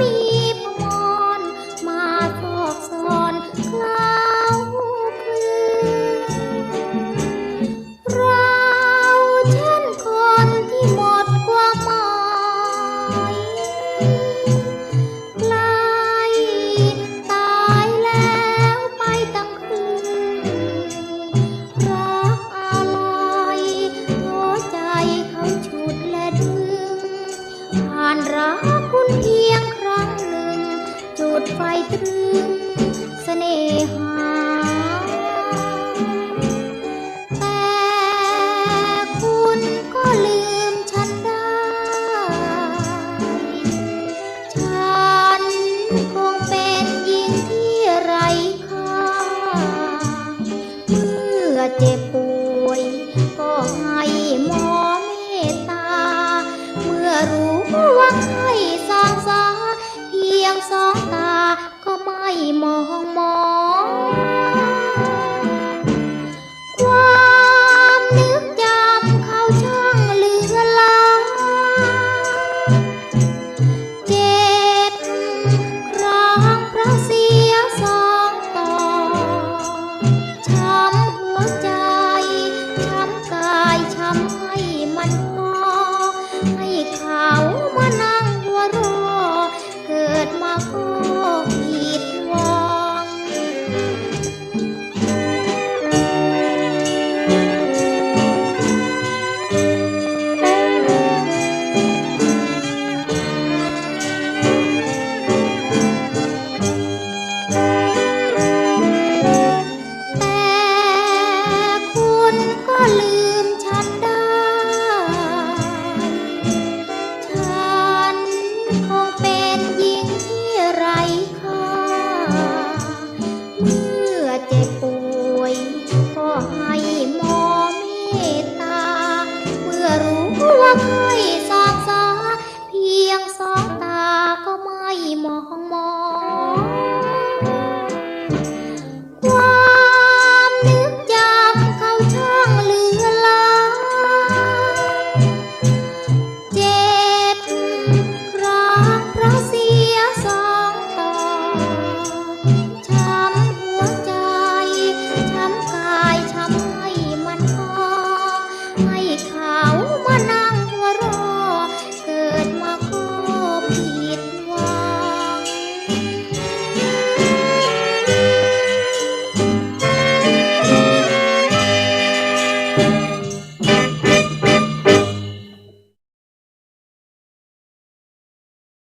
มีพมรมาทอกสอนคลา ไฟตรึงเสน่หา แต่คุณก็ลืมฉันได้ ฉันคงเป็นหญิงที่ไร้ค่า เมื่อเจ็บป่วยก็ให้หมอเมตตา เมื่อรู้ว่าไข้สร้างสา เพียงสองตาก็ไม่มองมองความนึกจำเขาช่างเหลือหลายเจ็บครั้งเพราะเสียสองต่อช้ำหัวใจช้ำกายช้ำให้มัน Charlie.